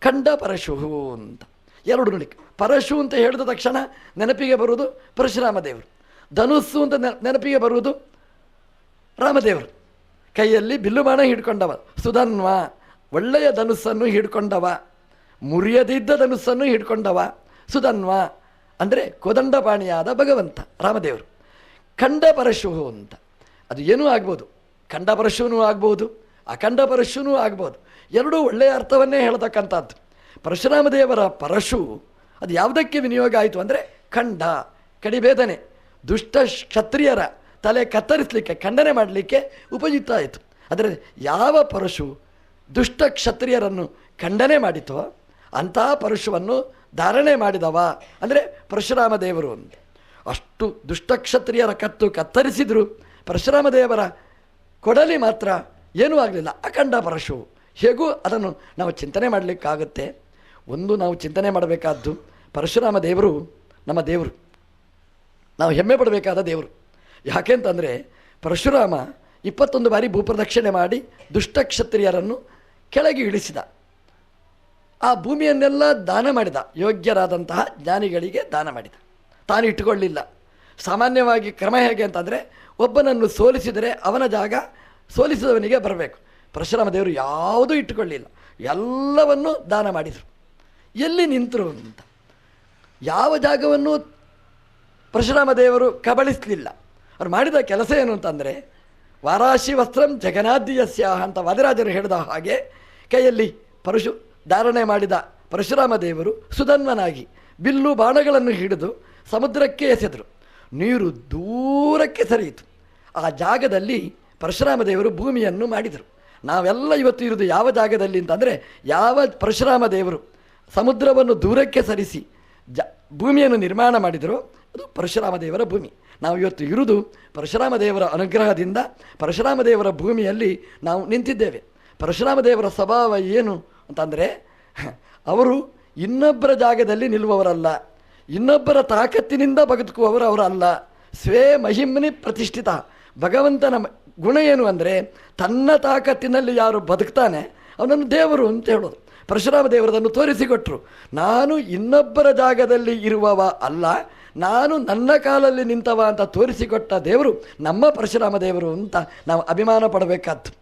ಖಂಡ ಪರಶುಹು ಅಂತ. ಎರಡು ನುಡಿ ಪರಶು ಅಂತ ಹೇಳಿದ ತಕ್ಷಣ ನೆನಪಿಗೆ ಬರುವುದು ಪರಶುರಾಮ ದೇವರು ಧನುಸ್ಸು ಅಂತ ನೆನ- ನೆನಪಿಗೆ ಬರುವುದು ರಾಮದೇವರು. ಕೈಯಲ್ಲಿ ಬಿಲ್ಲುಬಾಣ ಹಿಡ್ಕೊಂಡವ. ಸುಧನ್ವ ಒಳ್ಳೆಯ ಧನುಸ್ಸನ್ನು ಹಿಡ್ಕೊಂಡವ. ಮುರಿಯದಿದ್ದ ಧನುಸ್ಸನ್ನು ಹಿಡ್ಕೊಂಡವ ಸುಧನ್ವ ಅಂದರೆ ಕೋದಂಡಪಾಣಿಯಾದ ಭಗವಂತ, ರಾಮದೇವರು. ಖಂಡ ಪರಶುಹು ಅಂತ. ಅದು ಏನೂ ಆಗ್ಬೋದು. ಖಂಡ ಪರಶುನೂ ಆಗ್ಬೋದು. ಅಖಂಡ ಪರಶುನೂ ಆಗ್ಬೋದು. ಎರಡೂ ಒಳ್ಳೆಯ ಅರ್ಥವನ್ನೇ ಹೇಳ್ತಕ್ಕಂಥದ್ದು. ಪರಶುರಾಮ ದೇವರ ಪರಶು, ಅದು ಯಾವುದಕ್ಕೆ ವಿನಿಯೋಗ ಆಯಿತು ಅಂದರೆ ಖಂಡ, ಕಡಿಬೇದನೆ. ದುಷ್ಟ ಕ್ಷತ್ರಿಯರ ತಲೆ ಕತ್ತರಿಸಲಿಕ್ಕೆ, ಖಂಡನೆ ಮಾಡಲಿಕ್ಕೆ ಉಪಯುಕ್ತ ಆಯಿತು. ಆದರೆ ಯಾವ ಪರಶು ದುಷ್ಟ ಕ್ಷತ್ರಿಯರನ್ನು ಖಂಡನೆ ಮಾಡಿತೋ ಅಂತಹ ಪರಶುವನ್ನು ಧಾರಣೆ ಮಾಡಿದವ. ಅಂದರೆ ಪರಶುರಾಮ ದೇವರು ಅಂತ. ಅಷ್ಟು ದುಷ್ಟಕ್ಷತ್ರಿಯರ ಕತ್ತು ಕತ್ತರಿಸಿದರು. ಪರಶುರಾಮ ದೇವರ ಕೊಡಲಿ ಮಾತ್ರ ಏನೂ ಆಗಲಿಲ್ಲ. ಅಖಂಡ ಪರಶು. ಹೇಗೂ ಅದನ್ನು ನಾವು ಚಿಂತನೆ ಮಾಡಲಿಕ್ಕಾಗುತ್ತೆ. ಒಂದು ನಾವು ಚಿಂತನೆ ಮಾಡಬೇಕಾದ್ದು ಪರಶುರಾಮ ದೇವರು ನಮ್ಮ ದೇವರು. ನಾವು ಹೆಮ್ಮೆ ಪಡಬೇಕಾದ ದೇವರು. ಯಾಕೆಂತಂದರೆ ಪರಶುರಾಮ ಇಪ್ಪತ್ತೊಂದು ಬಾರಿ ಭೂಪ್ರದಕ್ಷಿಣೆ ಮಾಡಿ ದುಷ್ಟಕ್ಷತ್ರಿಯರನ್ನು ಕೆಳಗೆ ಇಳಿಸಿದ. ಆ ಭೂಮಿಯನ್ನೆಲ್ಲ ದಾನ ಮಾಡಿದ, ಯೋಗ್ಯರಾದಂತಹ ಜ್ಞಾನಿಗಳಿಗೆ ದಾನ ಮಾಡಿದ. ತಾನು ಇಟ್ಟುಕೊಳ್ಳಿಲ್ಲ. ಸಾಮಾನ್ಯವಾಗಿ ಕ್ರಮ ಹೇಗೆ ಅಂತಂದರೆ, ಒಬ್ಬನನ್ನು ಸೋಲಿಸಿದರೆ ಅವನ ಜಾಗ ಸೋಲಿಸಿದವನಿಗೆ ಬರಬೇಕು. ಪರಶುರಾಮ ದೇವರು ಯಾವುದೂ ಇಟ್ಟುಕೊಳ್ಳಿಲ್ಲ. ಎಲ್ಲವನ್ನೂ ದಾನ ಮಾಡಿದರು. ಎಲ್ಲಿ ನಿಂತರು ಅಂತ. ಯಾವ ಜಾಗವನ್ನು ಪರಶುರಾಮ ದೇವರು ಕಬಳಿಸಲಿಲ್ಲ. ಅವ್ರು ಮಾಡಿದ ಕೆಲಸ ಏನು ಅಂತಂದರೆ, ವಾರಾಶಿ ವಸ್ತ್ರಂ ಜಗನ್ನಾದ್ಯಸ್ಯ ಅಂತ ವಾದಿರಾಜರು ಹೇಳಿದ ಹಾಗೆ, ಕೈಯಲ್ಲಿ ಪರಶು ಧಾರಣೆ ಮಾಡಿದ ಪರಶುರಾಮ ದೇವರು ಸುಧನ್ವನಾಗಿ ಬಿಲ್ಲು ಬಾಣಗಳನ್ನು ಹಿಡಿದು ಸಮುದ್ರಕ್ಕೆ ಎಸೆದರು. ನೀರು ದೂರಕ್ಕೆ ಸರಿಯಿತು. ಆ ಜಾಗದಲ್ಲಿ ಪರಶುರಾಮ ದೇವರು ಭೂಮಿಯನ್ನು ಮಾಡಿದರು. ನಾವೆಲ್ಲ ಇವತ್ತು ಇರೋದು ಯಾವ ಜಾಗದಲ್ಲಿ ಅಂತಂದರೆ ಯಾವ ಪರಶುರಾಮ ದೇವರು ಸಮುದ್ರವನ್ನು ದೂರಕ್ಕೆ ಸರಿಸಿ ಜ ಭೂಮಿಯನ್ನು ನಿರ್ಮಾಣ ಮಾಡಿದರು ಅದು ಪರಶುರಾಮ ದೇವರ ಭೂಮಿ. ನಾವು ಇವತ್ತು ಇರುವುದು ಪರಶುರಾಮ ದೇವರ ಅನುಗ್ರಹದಿಂದ ಪರಶುರಾಮ ದೇವರ ಭೂಮಿಯಲ್ಲಿ ನಾವು ನಿಂತಿದ್ದೇವೆ. ಪರಶುರಾಮ ದೇವರ ಸ್ವಭಾವ ಏನು ಅಂತಂದರೆ ಅವರು ಇನ್ನೊಬ್ಬರ ಜಾಗದಲ್ಲಿ ನಿಲ್ಲುವವರಲ್ಲ. ಇನ್ನೊಬ್ಬರ ತಾಕತ್ತಿನಿಂದ ಬದುಕುವವರು ಅವರಲ್ಲ. ಸ್ವೇ ಮಹಿಮ್ನಿ ಪ್ರತಿಷ್ಠಿತ. ಭಗವಂತನ ಗುಣ ಏನು ಅಂದರೆ ತನ್ನ ತಾಕತ್ತಿನಲ್ಲಿ ಯಾರು ಬದುಕ್ತಾನೆ ಅವನನ್ನು ದೇವರು ಅಂತ ಹೇಳೋದು. ಪರಶುರಾಮ ದೇವರದನ್ನು ತೋರಿಸಿಕೊಟ್ರು. ನಾನು ಇನ್ನೊಬ್ಬರ ಜಾಗದಲ್ಲಿ ಇರುವವ ಅಲ್ಲ. ನಾನು ನನ್ನ ಕಾಲಲ್ಲಿ ನಿಂತವ ಅಂತ ತೋರಿಸಿಕೊಟ್ಟ ದೇವರು ನಮ್ಮ ಪರಶುರಾಮ ದೇವರು ಅಂತ ನಾವು ಅಭಿಮಾನ ಪಡಬೇಕಾದ್ದು.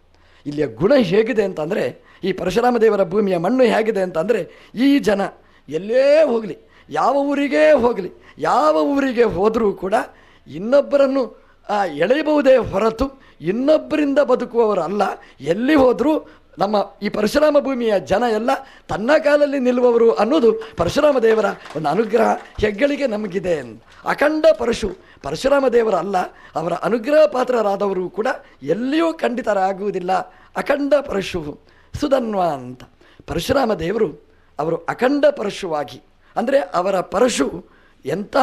ಇಲ್ಲಿಯ ಗುಣ ಹೇಗಿದೆ ಅಂತಂದರೆ ಈ ಪರಶುರಾಮ ದೇವರ ಭೂಮಿಯ ಮಣ್ಣು ಹೇಗಿದೆ ಅಂತಂದರೆ ಈ ಜನ ಎಲ್ಲೇ ಹೋಗಲಿ, ಯಾವ ಊರಿಗೇ ಹೋಗಲಿ, ಯಾವ ಊರಿಗೆ ಹೋದರೂ ಕೂಡ ಇನ್ನೊಬ್ಬರನ್ನು ಎಳೆಯಬಹುದೇ ಹೊರತು ಇನ್ನೊಬ್ಬರಿಂದ ಬದುಕುವವರು ಅಲ್ಲ ಎಲ್ಲಿ ಹೋದರೂ ನಮ್ಮ ಈ ಪರಶುರಾಮ ಭೂಮಿಯ ಜನ ಎಲ್ಲ ತನ್ನ ಕಾಲಲ್ಲಿ ನಿಲ್ಲುವವರು ಅನ್ನೋದು ಪರಶುರಾಮ ದೇವರ ಒಂದು ಅನುಗ್ರಹ ಹೆಗ್ಗಳಿಗೆ ನಮಗಿದೆ. ಅಖಂಡ ಪರಶು ಪರಶುರಾಮ ದೇವರ ಅಲ್ಲ, ಅವರ ಅನುಗ್ರಹ ಪಾತ್ರರಾದವರು ಕೂಡ ಎಲ್ಲಿಯೂ ಖಂಡಿತರಾಗುವುದಿಲ್ಲ. ಅಖಂಡ ಪರಶು. ಸುಧನ್ವ ಅಂತ ಪರಶುರಾಮ ದೇವರು ಅವರು ಅಖಂಡ ಪರಶುವಾಗಿ. ಅಂದರೆ ಅವರ ಪರಶು ಎಂಥ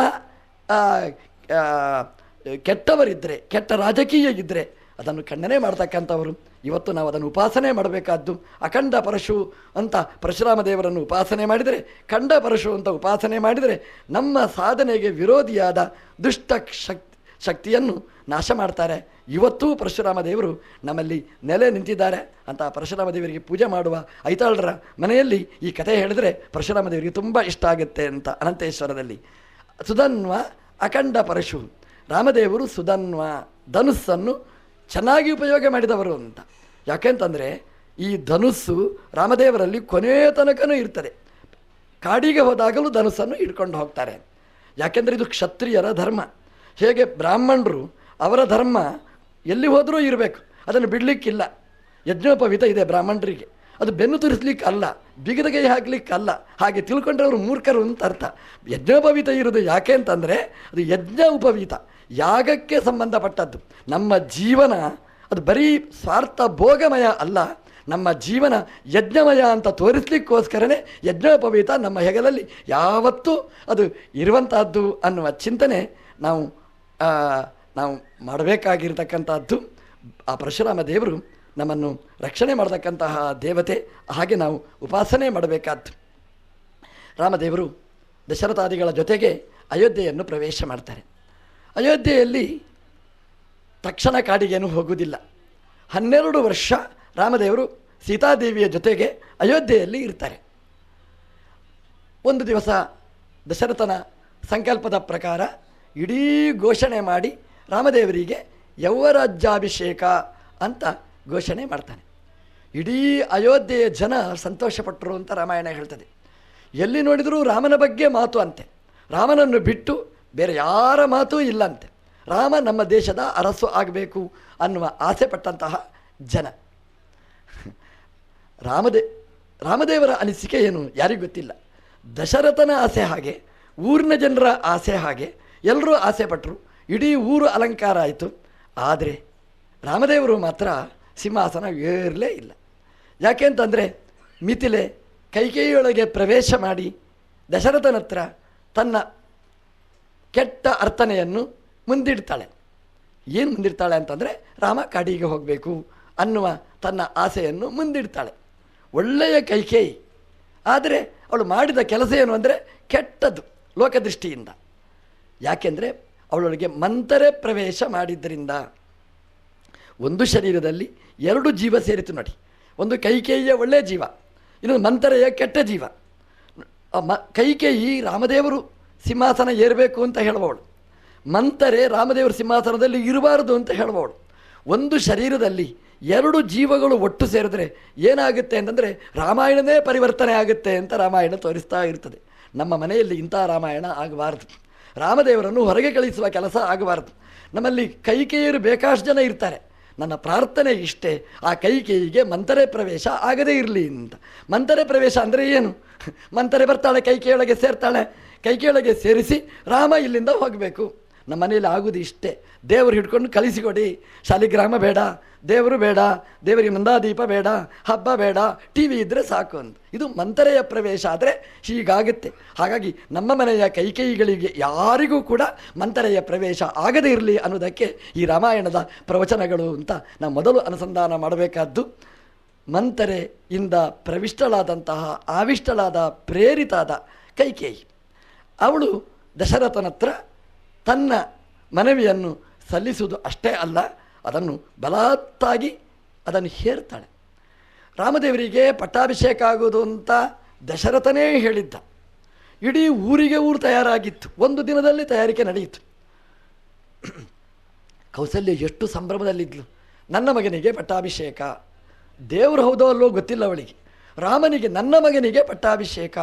ಕೆಟ್ಟವರಿದ್ದರೆ ಕೆಟ್ಟ ರಾಜಕೀಯ ಇದ್ದರೆ ಅದನ್ನು ಖಂಡನೆ ಮಾಡ್ತಕ್ಕಂಥವರು. ಇವತ್ತು ನಾವು ಅದನ್ನು ಉಪಾಸನೆ ಮಾಡಬೇಕಾದ್ದು ಅಖಂಡ ಪರಶು ಅಂತ ಪರಶುರಾಮ ದೇವರನ್ನು ಉಪಾಸನೆ ಮಾಡಿದರೆ, ಖಂಡ ಪರಶು ಅಂತ ಉಪಾಸನೆ ಮಾಡಿದರೆ ನಮ್ಮ ಸಾಧನೆಗೆ ವಿರೋಧಿಯಾದ ದುಷ್ಟ ಶಕ್ತಿ, ಶಕ್ತಿಯನ್ನು ನಾಶ ಮಾಡ್ತಾರೆ. ಇವತ್ತೂ ಪರಶುರಾಮ ದೇವರು ನಮ್ಮಲ್ಲಿ ನೆಲೆ ನಿಂತಿದ್ದಾರೆ. ಅಂತ ಪರಶುರಾಮ ದೇವರಿಗೆ ಪೂಜೆ ಮಾಡುವ ಐತಾಳರ ಮನೆಯಲ್ಲಿ ಈ ಕಥೆ ಹೇಳಿದರೆ ಪರಶುರಾಮ ದೇವರಿಗೆ ತುಂಬ ಇಷ್ಟ ಆಗುತ್ತೆ ಅಂತ ಅನಂತೇಶ್ವರದಲ್ಲಿ. ಸುಧನ್ವ ಅಖಂಡ ಪರಶು. ರಾಮದೇವರು ಸುಧನ್ವ, ಧನುಸ್ಸನ್ನು ಚೆನ್ನಾಗಿ ಉಪಯೋಗ ಮಾಡಿದವರು ಅಂತ. ಯಾಕೆಂತಂದರೆ ಈ ಧನುಸ್ಸು ರಾಮದೇವರಲ್ಲಿ ಕೊನೆಯ ತನಕನೂ ಇರ್ತದೆ. ಕಾಡಿಗೆ ಹೋದಾಗಲೂ ಧನುಸ್ಸನ್ನು ಹಿಡ್ಕೊಂಡು ಹೋಗ್ತಾರೆ. ಯಾಕೆಂದರೆ ಇದು ಕ್ಷತ್ರಿಯರ ಧರ್ಮ. ಹೇಗೆ ಬ್ರಾಹ್ಮಣರು ಅವರ ಧರ್ಮ ಎಲ್ಲಿ ಹೋದರೂ ಇರಬೇಕು. ಅದನ್ನು ಬಿಡಲಿಕ್ಕಿಲ್ಲ. ಯಜ್ಞೋಪವಿತ ಇದೆ ಬ್ರಾಹ್ಮಣರಿಗೆ. ಅದು ಬೆನ್ನು ತುರಿಸ್ಲಿಕ್ಕೆ ಅಲ್ಲ ಅಲ್ಲ ಹಾಗೆ ತಿಳ್ಕೊಂಡ್ರೆ ಅವರು ಮೂರ್ಖರು ಅಂತ ಅರ್ಥ. ಯಜ್ಞೋಪವೀತ ಇರೋದು ಯಾಕೆ ಅಂತಂದರೆ, ಅದು ಯಜ್ಞ ಉಪವೀತ, ಯಾಗಕ್ಕೆ ಸಂಬಂಧಪಟ್ಟದ್ದು. ನಮ್ಮ ಜೀವನ ಅದು ಬರೀ ಸ್ವಾರ್ಥ ಭೋಗಮಯ ಅಲ್ಲ. ನಮ್ಮ ಜೀವನ ಯಜ್ಞಮಯ ಅಂತ ತೋರಿಸ್ಲಿಕ್ಕೋಸ್ಕರನೇ ಯಜ್ಞೋಪವೀತ ನಮ್ಮ ಹೆಗಲಲ್ಲಿ ಯಾವತ್ತೂ ಅದು ಇರುವಂತಹದ್ದು ಅನ್ನುವ ಚಿಂತನೆ ನಾವು ನಾವು ಮಾಡಬೇಕಾಗಿರ್ತಕ್ಕಂಥದ್ದು ಆ ಪರಶುರಾಮ ದೇವರು ನಮ್ಮನ್ನು ರಕ್ಷಣೆ ಮಾಡತಕ್ಕಂತಹ ದೇವತೆ. ಹಾಗೆ ನಾವು ಉಪಾಸನೆ ಮಾಡಬೇಕಾದ್ದು. ರಾಮದೇವರು ದಶರಥಾದಿಗಳ ಜೊತೆಗೆ ಅಯೋಧ್ಯೆಯನ್ನು ಪ್ರವೇಶ ಮಾಡ್ತಾರೆ. ಅಯೋಧ್ಯೆಯಲ್ಲಿ ತಕ್ಷಣ ಕಾಡಿಗೇನು ಹೋಗುವುದಿಲ್ಲ. ಹನ್ನೆರಡು ವರ್ಷ ರಾಮದೇವರು ಸೀತಾದೇವಿಯ ಜೊತೆಗೆ ಅಯೋಧ್ಯೆಯಲ್ಲಿ ಇರ್ತಾರೆ. ಒಂದು ದಿವಸ ದಶರಥನ ಸಂಕಲ್ಪದ ಪ್ರಕಾರ ಇಡೀ ಘೋಷಣೆ ಮಾಡಿ ರಾಮದೇವರಿಗೆ ಯೌವರಾಜ್ಯಾಭಿಷೇಕ ಅಂತ ಘೋಷಣೆ ಮಾಡ್ತಾನೆ. ಇಡೀ ಅಯೋಧ್ಯೆಯ ಜನ ಸಂತೋಷಪಟ್ಟರು ಅಂತ ರಾಮಾಯಣ ಹೇಳ್ತದೆ. ಎಲ್ಲಿ ನೋಡಿದರೂ ರಾಮನ ಬಗ್ಗೆ ಮಾತು ಅಂತೆ. ರಾಮನನ್ನು ಬಿಟ್ಟು ಬೇರೆ ಯಾರ ಮಾತೂ ಇಲ್ಲಂತೆ ರಾಮ ನಮ್ಮ ದೇಶದ ಅರಸು ಆಗಬೇಕು ಅನ್ನುವ ಆಸೆ ಪಟ್ಟಂತಹ ಜನ. ರಾಮದೇ, ರಾಮದೇವರ ಅನಿಸಿಕೆ ಏನು ಯಾರಿಗೂ ಗೊತ್ತಿಲ್ಲ. ದಶರಥನ ಆಸೆ ಹಾಗೆ, ಊರಿನ ಜನರ ಆಸೆ ಹಾಗೆ ಎಲ್ಲರೂ ಆಸೆ ಪಟ್ಟರು ಇಡೀ ಊರು ಅಲಂಕಾರ ಆಯಿತು. ಆದರೆ ರಾಮದೇವರು ಮಾತ್ರ ಸಿಂಹಾಸನ ಏರಲೇ ಇಲ್ಲ. ಯಾಕೆ ಅಂತಂದರೆ ಮಿಥಿಲೆ ಕೈಕೇಯಿಯೊಳಗೆ ಪ್ರವೇಶ ಮಾಡಿ ದಶರಥನ ಹತ್ರ ತನ್ನ ಕೆಟ್ಟ ಅರ್ಥನೆಯನ್ನು ಮುಂದಿಡ್ತಾಳೆ. ಏನು ಮುಂದಿಡ್ತಾಳೆ ಅಂತಂದರೆ ರಾಮ ಕಾಡಿಗೆ ಹೋಗಬೇಕು ಅನ್ನುವ ತನ್ನ ಆಸೆಯನ್ನು ಮುಂದಿಡ್ತಾಳೆ. ಒಳ್ಳೆಯ ಕೈಕೇಯಿ. ಆದರೆ ಅವಳು ಮಾಡಿದ ಕೆಲಸ ಏನು ಅಂದರೆ ಕೆಟ್ಟದ್ದು, ಲೋಕದೃಷ್ಟಿಯಿಂದ. ಯಾಕೆಂದರೆ ಅವಳೊಳಗೆ ಮಂತರೇ ಪ್ರವೇಶ ಮಾಡಿದ್ದರಿಂದ ಒಂದು ಶರೀರದಲ್ಲಿ ಎರಡು ಜೀವ ಸೇರಿತು ನೋಡಿ. ಒಂದು ಕೈಕೇಯಿಯ ಒಳ್ಳೆಯ ಜೀವ, ಇನ್ನೊಂದು ಮಂತರೆಯ ಕೆಟ್ಟ ಜೀವ. ಮ, ಕೈಕೇಯಿ ರಾಮದೇವರು ಸಿಂಹಾಸನ ಏರಬೇಕು ಅಂತ ಹೇಳುವವಳು. ಮಂತರೆ ರಾಮದೇವರ ಸಿಂಹಾಸನದಲ್ಲಿ ಇರಬಾರದು ಅಂತ ಹೇಳುವವಳು. ಒಂದು ಶರೀರದಲ್ಲಿ ಎರಡು ಜೀವಗಳು ಒಟ್ಟು ಸೇರಿದ್ರೆ ಏನಾಗುತ್ತೆ ಅಂತಂದರೆ ರಾಮಾಯಣವೇ ಪರಿವರ್ತನೆ ಆಗುತ್ತೆ ಅಂತ ರಾಮಾಯಣ ತೋರಿಸ್ತಾ ಇರ್ತದೆ. ನಮ್ಮ ಮನೆಯಲ್ಲಿ ಇಂಥ ರಾಮಾಯಣ ಆಗಬಾರ್ದು. ರಾಮದೇವರನ್ನು ಹೊರಗೆ ಕಳಿಸುವ ಕೆಲಸ ಆಗಬಾರದು. ನಮ್ಮಲ್ಲಿ ಕೈಕೇಯರು ಬೇಕಾಷ್ಟು ಜನ ಇರ್ತಾರೆ. ನನ್ನ ಪ್ರಾರ್ಥನೆ ಇಷ್ಟೇ. ಆ ಕೈಕೇಯಿಗೆ ಮಂತರೆ ಪ್ರವೇಶ ಆಗದೇ ಇರಲಿ ಅಂತ. ಮಂತರೆ ಪ್ರವೇಶ ಅಂದರೆ ಏನು? ಮಂತರೆ ಬರ್ತಾಳೆ, ಕೈಕೇಯೊಳಗೆ ಸೇರ್ತಾಳೆ. ಕೈಕೇಯೊಳಗೆ ಸೇರಿಸಿ ರಾಮ ಇಲ್ಲಿಂದ ಹೋಗಬೇಕು. ನಮ್ಮ ಮನೆಯಲ್ಲಿ ಆಗೋದು ಇಷ್ಟೇ. ದೇವರು ಹಿಡ್ಕೊಂಡು ಕಳಿಸಿಕೊಡಿ ಶಾಲಿಗ್ರಾಮ ಬೇಡ, ದೇವರು ಬೇಡ, ದೇವರಿಗೆ ಮಂದಾದೀಪ ಬೇಡ, ಹಬ್ಬ ಬೇಡ ಟಿ ವಿ ಇದ್ದರೆ ಸಾಕು ಅಂತ ಇದು ಮಂತರೆಯ ಪ್ರವೇಶ, ಆದರೆ ಹೀಗಾಗುತ್ತೆ. ಹಾಗಾಗಿ ನಮ್ಮ ಮನೆಯ ಕೈಕೈಗಳಿಗೆ ಯಾರಿಗೂ ಕೂಡ ಮಂತರೆಯ ಪ್ರವೇಶ ಆಗದೇ ಇರಲಿ ಅನ್ನೋದಕ್ಕೆ ಈ ರಾಮಾಯಣದ ಪ್ರವಚನಗಳು ಅಂತ ನಾವು ಮೊದಲು ಅನುಸಂಧಾನ ಮಾಡಬೇಕಾದ್ದು ಮಂತರೆಯಿಂದ ಪ್ರವಿಷ್ಟಳಾದಂತಹ, ಆವಿಷ್ಟಳಾದ, ಪ್ರೇರಿತಾದ ಕೈಕೇಯಿ. ಅವಳು ದಶರಥನ ಹತ್ರ ತನ್ನ ಮನವಿಯನ್ನು ಸಲ್ಲಿಸುವುದು ಅಷ್ಟೇ ಅಲ್ಲ, ಅದನ್ನು ಬಲಾತ್ತಾಗಿ ಅದನ್ನು ಹೇರ್ತಾಳೆ. ರಾಮದೇವರಿಗೆ ಪಟ್ಟಾಭಿಷೇಕ ಆಗೋದು ಅಂತ ದಶರಥನೇ ಹೇಳಿದ್ದ. ಇಡೀ ಊರಿಗೆ ಊರು ತಯಾರಾಗಿತ್ತು. ಒಂದು ದಿನದಲ್ಲಿ ತಯಾರಿಕೆ ನಡೆಯಿತು. ಕೌಸಲ್ಯ ಎಷ್ಟು ಸಂಭ್ರಮದಲ್ಲಿದ್ಲು. ನನ್ನ ಮಗನಿಗೆ ಪಟ್ಟಾಭಿಷೇಕ. ದೇವರು ಹೌದೋ ಅಲ್ಲೋ ಗೊತ್ತಿಲ್ಲ ಅವಳಿಗೆ. ರಾಮನಿಗೆ ನನ್ನ ಮಗನಿಗೆ ಪಟ್ಟಾಭಿಷೇಕ.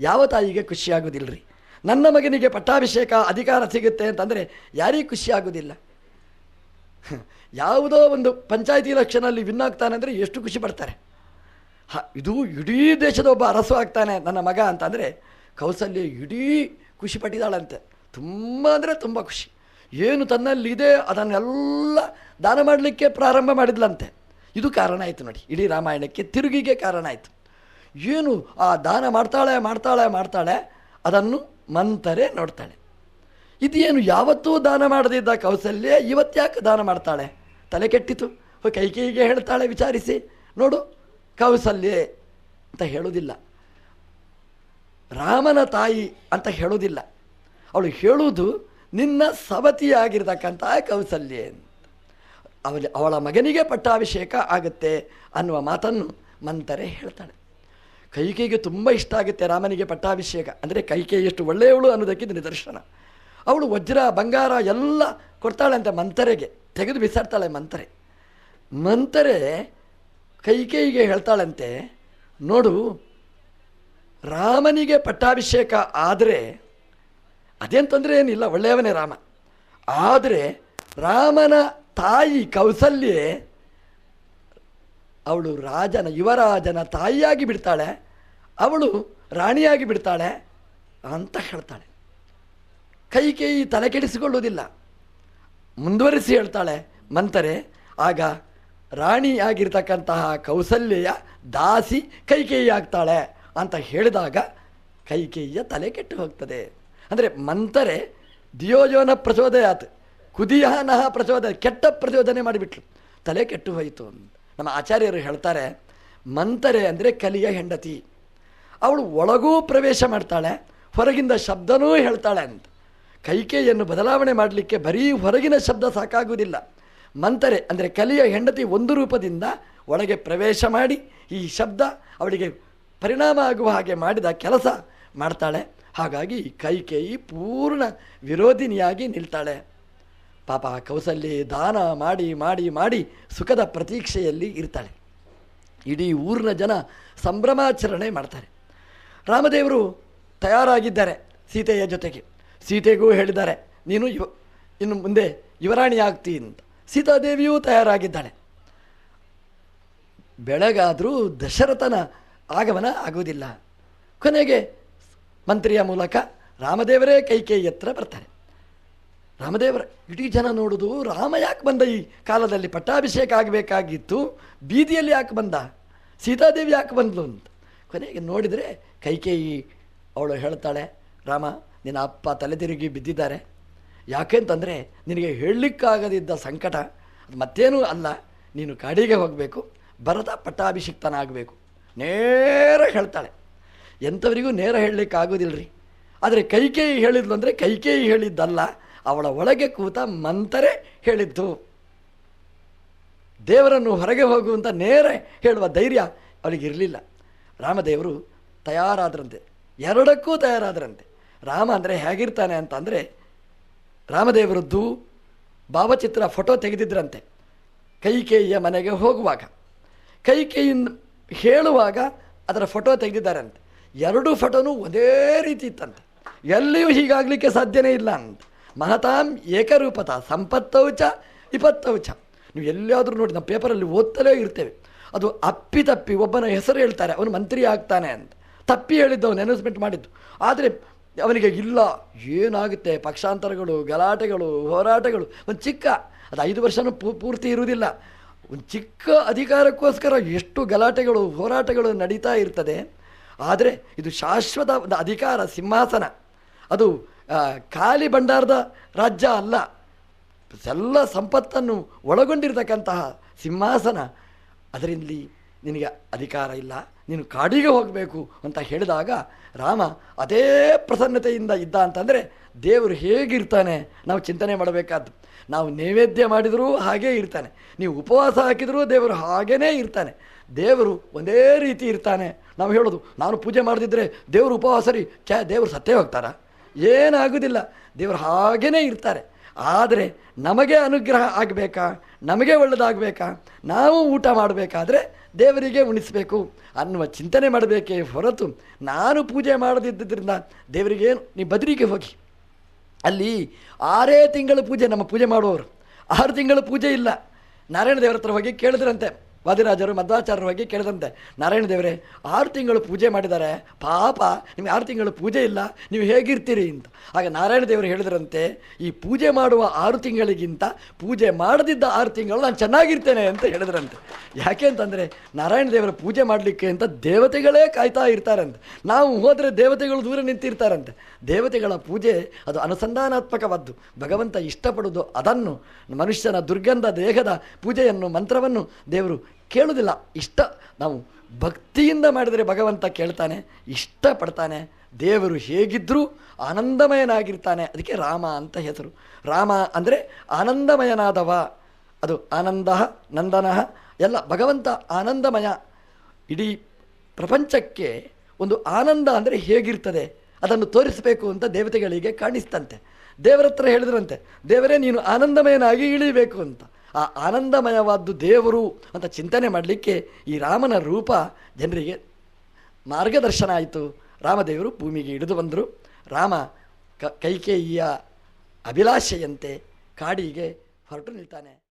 ಯಾವ ತಾಯಿಗೆ ಖುಷಿಯಾಗೋದಿಲ್ಲರಿ ನನ್ನ ಮಗನಿಗೆ ಪಟ್ಟಾಭಿಷೇಕ ಅಧಿಕಾರ ಸಿಗುತ್ತೆ ಅಂತಂದರೆ ಯಾರಿಗೂ ಖುಷಿ ಆಗೋದಿಲ್ಲ. ಯಾವುದೋ ಒಂದು ಪಂಚಾಯತಿ ಎಲೆಕ್ಷನಲ್ಲಿ ವಿನ್ ಆಗ್ತಾನೆ ಅಂದರೆ ಎಷ್ಟು ಖುಷಿ ಪಡ್ತಾರೆ. ಹ, ಇದು ಇಡೀ ದೇಶದ ಒಬ್ಬ ಅರಸು ಆಗ್ತಾನೆ ನನ್ನ ಮಗ ಅಂತಂದರೆ ಕೌಸಲ್ಯ ಇಡೀ ಖುಷಿ ಪಟ್ಟಿದ್ದಾಳಂತೆ ತುಂಬ ಅಂದರೆ ತುಂಬ ಖುಷಿ. ಏನು ತನ್ನಲ್ಲಿದೆ ಅದನ್ನೆಲ್ಲ ದಾನ ಮಾಡಲಿಕ್ಕೆ ಪ್ರಾರಂಭ ಮಾಡಿದ್ಲಂತೆ. ಇದು ಕಾರಣ ಆಯಿತು ನೋಡಿ, ಇಡೀ ರಾಮಾಯಣಕ್ಕೆ ತಿರುಗಿಗೆ ಕಾರಣ ಆಯಿತು. ಏನು ಆ ದಾನ ಮಾಡ್ತಾಳೆ ಮಾಡ್ತಾಳೆ ಮಾಡ್ತಾಳೆ ಅದನ್ನು ಮಂತರೆ ನೋಡ್ತಾಳೆ. ಇದೇನು ಯಾವತ್ತೂ ದಾನ ಮಾಡದಿದ್ದ ಕೌಸಲ್ಯ ಇವತ್ತ್ಯಾಕೆ ದಾನ ಮಾಡ್ತಾಳೆ? ತಲೆ ಕೆಟ್ಟಿತು. ಕೈಕೈಗೆ ಹೇಳ್ತಾಳೆ, ವಿಚಾರಿಸಿ. ನೋಡು, ಕೌಸಲ್ಯೆ ಅಂತ ಹೇಳೋದಿಲ್ಲ. ರಾಮನ ತಾಯಿ ಅಂತ ಹೇಳೋದಿಲ್ಲ. ಅವಳು ಹೇಳುವುದು, ನಿನ್ನ ಸವತಿಯಾಗಿರ್ತಕ್ಕಂಥ ಕೌಸಲ್ಯೆ ಅಂತ. ಅವಳ ಅವಳ ಮಗನಿಗೆ ಪಟ್ಟಾಭಿಷೇಕ ಆಗುತ್ತೆ ಅನ್ನುವ ಮಾತನ್ನು ಮಂತರೆ ಹೇಳ್ತಾಳೆ. ಕೈಕೇಯಿಗೆ ತುಂಬ ಇಷ್ಟ ಆಗುತ್ತೆ ರಾಮನಿಗೆ ಪಟ್ಟಾಭಿಷೇಕ. ಅಂದರೆ ಕೈಕೇಯಿ ಎಷ್ಟು ಒಳ್ಳೆಯವಳು ಅನ್ನೋದಕ್ಕೆ ನಿದರ್ಶನ. ಅವಳು ವಜ್ರ, ಬಂಗಾರ ಎಲ್ಲ ಕೊಡ್ತಾಳೆ ಅಂತ ಮಂತರೆಗೆ. ತೆಗೆದು ಬಿಸಾಡ್ತಾಳೆ ಮಂತರೆ. ಮಂತರೆ ಕೈಕೇಯಿಗೆ ಹೇಳ್ತಾಳಂತೆ, ನೋಡು, ರಾಮನಿಗೆ ಪಟ್ಟಾಭಿಷೇಕ ಆದರೆ ಅದೇನು ತೊಂದರೆ ಏನಿಲ್ಲ, ಒಳ್ಳೆಯವನೇ ರಾಮ. ಆದರೆ ರಾಮನ ತಾಯಿ ಕೌಸಲ್ಯೆ ಅವಳು ರಾಜನ, ಯುವರಾಜನ ತಾಯಿಯಾಗಿ ಬಿಡ್ತಾಳೆ, ಅವಳು ರಾಣಿಯಾಗಿ ಬಿಡ್ತಾಳೆ ಅಂತ ಹೇಳ್ತಾಳೆ. ಕೈಕೇಯಿ ತಲೆ ಕೆಡಿಸಿಕೊಳ್ಳುವುದಿಲ್ಲ. ಮುಂದುವರಿಸಿ ಹೇಳ್ತಾಳೆ, ಮಂತರೆ, ಆಗ ರಾಣಿಯಾಗಿರ್ತಕ್ಕಂತಹ ಕೌಸಲ್ಯ ದಾಸಿ ಕೈಕೇಯಿ ಆಗ್ತಾಳೆ ಅಂತ ಹೇಳಿದಾಗ ಕೈಕೇಯಿಯ ತಲೆ ಕೆಟ್ಟು ಹೋಗ್ತದೆ. ಅಂದರೆ ಮಂತರೆ, ದಿಯೋಜೋನ ಪ್ರಚೋದಯಾತ್ ಕುದಿಯಾನಹ ಪ್ರಚೋದಯ ಕೆಟ್ಟ ಪ್ರಚೋದನೆ ಮಾಡಿಬಿಟ್ಲು. ತಲೆ ಕೆಟ್ಟು ಹೋಯಿತು ಅಂತ. ನಮ್ಮ ಆಚಾರ್ಯರು ಹೇಳ್ತಾರೆ, ಮಂತರೆ ಅಂದರೆ ಕಲಿಯ ಹೆಂಡತಿ. ಅವಳು ಒಳಗೂ ಪ್ರವೇಶ ಮಾಡ್ತಾಳೆ, ಹೊರಗಿಂದ ಶಬ್ದನೂ ಹೇಳ್ತಾಳೆ ಅಂತ. ಕೈಕೆಯನ್ನು ಬದಲಾವಣೆ ಮಾಡಲಿಕ್ಕೆ ಬರೀ ಹೊರಗಿನ ಶಬ್ದ ಸಾಕಾಗುವುದಿಲ್ಲ. ಮಂತರೆ ಅಂದರೆ ಕಲಿಯ ಹೆಂಡತಿ ಒಂದು ರೂಪದಿಂದ ಒಳಗೆ ಪ್ರವೇಶ ಮಾಡಿ, ಈ ಶಬ್ದ ಅವಳಿಗೆ ಪರಿಣಾಮ ಆಗುವ ಹಾಗೆ ಮಾಡಿದ ಕೆಲಸ ಮಾಡ್ತಾಳೆ. ಹಾಗಾಗಿ ಕೈಕೇಯಿ ಪೂರ್ಣ ವಿರೋಧಿನಿಯಾಗಿ ನಿಲ್ತಾಳೆ. ಪಾಪ ಕೌಸಲ್ಯ ದಾನ ಮಾಡಿ ಮಾಡಿ ಮಾಡಿ ಸುಖದ ಪ್ರತೀಕ್ಷೆಯಲ್ಲಿ ಇರ್ತಾಳೆ. ಇಡೀ ಊರಿನ ಜನ ಸಂಭ್ರಮಾಚರಣೆ ಮಾಡ್ತಾರೆ. ರಾಮದೇವರು ತಯಾರಾಗಿದ್ದಾರೆ ಸೀತೆಯ ಜೊತೆಗೆ. ಸೀತೆಗೂ ಹೇಳಿದ್ದಾರೆ, ನೀನು ಯುವ, ಇನ್ನು ಮುಂದೆ ಯುವರಾಣಿ ಆಗ್ತಿ ಅಂತ. ಸೀತಾದೇವಿಯೂ ತಯಾರಾಗಿದ್ದಾಳೆ. ಬೆಳಗಾದರೂ ದಶರಥನ ಆಗಮನ ಆಗುವುದಿಲ್ಲ. ಕೊನೆಗೆ ಮಂತ್ರಿಯ ಮೂಲಕ ರಾಮದೇವರೇ ಕೈಕೇಯಿ ಹತ್ರ ಬರ್ತಾರೆ. ರಾಮದೇವರ ಇಡೀ ಜನ ನೋಡೋದು, ರಾಮ ಯಾಕೆ ಬಂದ ಈ ಕಾಲದಲ್ಲಿ? ಪಟ್ಟಾಭಿಷೇಕ ಆಗಬೇಕಾಗಿತ್ತು, ಬೀದಿಯಲ್ಲಿ ಯಾಕೆ ಬಂದ? ಸೀತಾದೇವಿ ಯಾಕೆ ಬಂದ್ಲು ಅಂತ. ಕೊನೆಗೆ ನೋಡಿದರೆ ಕೈಕೇಯಿ ಅವಳು ಹೇಳ್ತಾಳೆ, ರಾಮ, ನಿನ್ನ ಅಪ್ಪ ತಲೆ ತಿರುಗಿ ಬಿದ್ದಿದ್ದಾರೆ. ಯಾಕೆಂತಂದರೆ ನಿನಗೆ ಹೇಳಲಿಕ್ಕಾಗದಿದ್ದ ಸಂಕಟ, ಅದು ಮತ್ತೇನೂ ಅಲ್ಲ. ನೀನು ಕಾಡಿಗೆ ಹೋಗಬೇಕು ಭರತ ಪಟ್ಟಾಭಿಷಿಕ್ತನಾಗಬೇಕು. ನೇರ ಹೇಳ್ತಾಳೆ. ಎಂಥವರಿಗೂ ನೇರ ಹೇಳಲಿಕ್ಕಾಗೋದಿಲ್ಲ ರೀ ಆದರೆ ಕೈಕೇಯಿ ಹೇಳಿದ್ಲು ಅಂದರೆ ಕೈಕೇಯಿ ಹೇಳಿದ್ದಲ್ಲ. ಅವಳ ಒಳಗೆ ಕೂತ ಮಂತರೆ ಹೇಳಿದ್ದು. ದೇವರನ್ನು ಹೊರಗೆ ಹೋಗುವಂತ ನೇರ ಹೇಳುವ ಧೈರ್ಯ ಅವಳಿಗೆ ಇರಲಿಲ್ಲ. ರಾಮದೇವರು ತಯಾರಾದ್ರಂತೆ, ಎರಡಕ್ಕೂ ತಯಾರಾದ್ರಂತೆ. ರಾಮ ಅಂದರೆ ಹೇಗಿರ್ತಾನೆ ಅಂತ ಅಂದರೆ ರಾಮದೇವರದ್ದು ಭಾವಚಿತ್ರ ಫೋಟೋ ತೆಗೆದಿದ್ರಂತೆ, ಕೈಕೇಯಿಯ ಮನೆಗೆ ಹೋಗುವಾಗ. ಕೈಕೇಯಿಂದ ಹೇಳುವಾಗ ಅದರ ಫೋಟೋ ತೆಗೆದಿದ್ದಾರಂತೆ. ಎರಡೂ ಫೋಟೋನು ಒಂದೇ ರೀತಿ ಇತ್ತಂತೆ. ಎಲ್ಲಿಯೂ ಹೀಗಾಗಲಿಕ್ಕೆ ಸಾಧ್ಯನೇ ಇಲ್ಲ ಅಂತ. ಮಹತಾಂ ಏಕರೂಪತ ಸಂಪತ್ತೌಚ ವಿಪತ್ತೌಚ ನೀವು ಎಲ್ಲಿಯಾದರೂ ನೋಡಿ ನಮ್ಮ ಪೇಪರಲ್ಲಿ ಓದ್ತಲೇ ಇರ್ತೇವೆ. ಅದು ಅಪ್ಪಿ ತಪ್ಪಿ ಒಬ್ಬನ ಹೆಸರು ಹೇಳ್ತಾರೆ, ಅವನು ಮಂತ್ರಿ ಆಗ್ತಾನೆ ಅಂತ. ತಪ್ಪಿ ಹೇಳಿದ್ದು ಅವನು ಅನೌನ್ಸ್ಮೆಂಟ್ ಮಾಡಿದ್ದು. ಆದರೆ ಅವನಿಗೆ ಇಲ್ಲ, ಏನಾಗುತ್ತೆ? ಪಕ್ಷಾಂತರಗಳು, ಗಲಾಟೆಗಳು, ಹೋರಾಟಗಳು, ಒಂದು ಚಿಕ್ಕ, ಅದು ಐದು ವರ್ಷನೂ ಪೂರ್ತಿ ಇರುವುದಿಲ್ಲ. ಒಂದು ಚಿಕ್ಕ ಅಧಿಕಾರಕ್ಕೋಸ್ಕರ ಎಷ್ಟು ಗಲಾಟೆಗಳು, ಹೋರಾಟಗಳು ನಡೀತಾ ಇರ್ತದೆ. ಆದರೆ ಇದು ಶಾಶ್ವತ ಒಂದು ಅಧಿಕಾರ, ಸಿಂಹಾಸನ. ಅದು ಖಾಲಿ ಭಂಡಾರದ ರಾಜ್ಯ ಅಲ್ಲ. ಎಲ್ಲ ಸಂಪತ್ತನ್ನು ಒಳಗೊಂಡಿರತಕ್ಕಂತಹ ಸಿಂಹಾಸನ. ಅದರಲ್ಲಿ ನಿನಗೆ ಅಧಿಕಾರ ಇಲ್ಲ. ನೀನು ಕಾಡಿಗೆ ಹೋಗಬೇಕು ಅಂತ ಹೇಳಿದಾಗ ರಾಮ ಅದೇ ಪ್ರಸನ್ನತೆಯಿಂದ ಇದ್ದ ಅಂತಂದರೆ ದೇವರು ಹೇಗಿರ್ತಾನೆ ನಾವು ಚಿಂತನೆ ಮಾಡಬೇಕಾದ್ದು. ನಾವು ನೈವೇದ್ಯ ಮಾಡಿದರೂ ಹಾಗೇ ಇರ್ತಾನೆ. ನೀವು ಉಪವಾಸ ಹಾಕಿದರೂ ದೇವರು ಹಾಗೇ ಇರ್ತಾನೆ. ದೇವರು ಒಂದೇ ರೀತಿ ಇರ್ತಾನೆ. ನಾವು ಹೇಳೋದು, ನಾನು ಪೂಜೆ ಮಾಡದಿದ್ದರೆ ದೇವರು ಉಪವಾಸ ರೀ ಛೇ ದೇವರು ಸತ್ತೇ ಹೋಗ್ತಾರಾ? ಏನಾಗುವುದಿಲ್ಲ. ದೇವರು ಹಾಗೇ ಇರ್ತಾರೆ. ಆದರೆ ನಮಗೆ ಅನುಗ್ರಹ ಆಗಬೇಕಾ? ನಮಗೆ ಒಳ್ಳೆಯದಾಗಬೇಕಾ ನಾವು ಊಟ ಮಾಡಬೇಕಾದ್ರೆ ದೇವರಿಗೆ ಉಣಿಸಬೇಕು. ಅನ್ನುವ ಚಿಂತನೆ ಮಾಡಬೇಕೇ ಹೊರತು ನಾನು ಪೂಜೆ ಮಾಡದಿದ್ದರಿಂದ ದೇವರಿಗೆ ನೀ ಬದರಿಗೆ ಹೋಗಿ. ಅಲ್ಲಿ ಆರೇ ತಿಂಗಳ ಪೂಜೆ, ನಮ್ಮ ಪೂಜೆ ಮಾಡುವವರು. ಆರು ತಿಂಗಳ ಪೂಜೆ ಇಲ್ಲ. ನಾರಾಯಣ ದೇವರ ಹತ್ರ ಹೋಗಿ ಕೇಳಿದ್ರಂತೆ. ವಾದಿರಾಜರು ಮಧ್ವಾಚಾರ್ಯರು ಹೋಗಿ ಕೇಳಿದಂತೆ, ನಾರಾಯಣ ದೇವರೇ, ಆರು ತಿಂಗಳು ಪೂಜೆ ಮಾಡಿದ್ದಾರೆ ಪಾಪ, ನಿಮಗೆ ಆರು ತಿಂಗಳು ಪೂಜೆ ಇಲ್ಲ, ನೀವು ಹೇಗಿರ್ತೀರಿ? ಅಂತ. ಆಗ ನಾರಾಯಣ ದೇವರು ಹೇಳಿದ್ರಂತೆ, ಈ ಪೂಜೆ ಮಾಡುವ ಆರು ತಿಂಗಳಿಗಿಂತ ಪೂಜೆ ಮಾಡದಿದ್ದ ಆರು ತಿಂಗಳು ನಾನು ಚೆನ್ನಾಗಿರ್ತೇನೆ ಅಂತ ಹೇಳಿದ್ರಂತೆ. ಯಾಕೆ ಅಂತಂದರೆ, ನಾರಾಯಣ ದೇವರ ಪೂಜೆ ಮಾಡಲಿಕ್ಕೆ ಅಂತ ದೇವತೆಗಳೇ ಕಾಯ್ತಾ ಇರ್ತಾರಂತೆ. ನಾವು ಹೋದರೆ ದೇವತೆಗಳು ದೂರ ನಿಂತಿರ್ತಾರಂತೆ. ದೇವತೆಗಳ ಪೂಜೆ, ಅದು ಅನುಸಂಧಾನಾತ್ಮಕವಾದ್ದು. ಭಗವಂತ ಇಷ್ಟಪಡೋದು ಅದನ್ನು, ಮನುಷ್ಯನ ದುರ್ಗಂಧ ದೇಹದ ಪೂಜೆಯನ್ನು, ಮಂತ್ರವನ್ನು ದೇವರು ಕೇಳುವುದಿಲ್ಲ. ಇಷ್ಟ, ನಾವು ಭಕ್ತಿಯಿಂದ ಮಾಡಿದರೆ ಭಗವಂತ ಕೇಳ್ತಾನೆ, ಇಷ್ಟಪಡ್ತಾನೆ, ದೇವರು ಹೇಗಿದ್ದರೂ ಆನಂದಮಯನಾಗಿರ್ತಾನೆ. ಅದಕ್ಕೆ ರಾಮ ಅಂತ ಹೆಸರು. ರಾಮ ಅಂದರೆ ಆನಂದಮಯನಾದವ. ಅದು ಆನಂದ, ನಂದನ, ಎಲ್ಲ ಭಗವಂತ ಆನಂದಮಯ. ಇಡೀ ಪ್ರಪಂಚಕ್ಕೆ ಒಂದು ಆನಂದ ಅಂದರೆ ಹೇಗಿರ್ತದೆ? ಅದನ್ನು ತೋರಿಸಬೇಕು ಅಂತ ದೇವತೆಗಳಿಗೆ ಕಾಣಿಸ್ತಂತೆ. ದೇವರ ಹತ್ರ ಹೇಳಿದ್ರಂತೆ, ದೇವರೇ ನೀನು ಆನಂದಮಯನಾಗಿ ಇಳಿಬೇಕು ಅಂತ. ಆ ಆನಂದಮಯವಾದ್ದು ದೇವರು ಅಂತ ಚಿಂತನೆ ಮಾಡಲಿಕ್ಕೆ ಈ ರಾಮನ ರೂಪ ಜನರಿಗೆ ಮಾರ್ಗದರ್ಶನ ಆಯಿತು. ರಾಮದೇವರು ಭೂಮಿಗೆ ಇಳಿದು ಬಂದರು. ರಾಮ ಕೈಕೇಯಿಯ ಅಭಿಲಾಷೆಯಂತೆ ಕಾಡಿಗೆ ಹೊರಟು ನಿಲ್ತಾನೆ.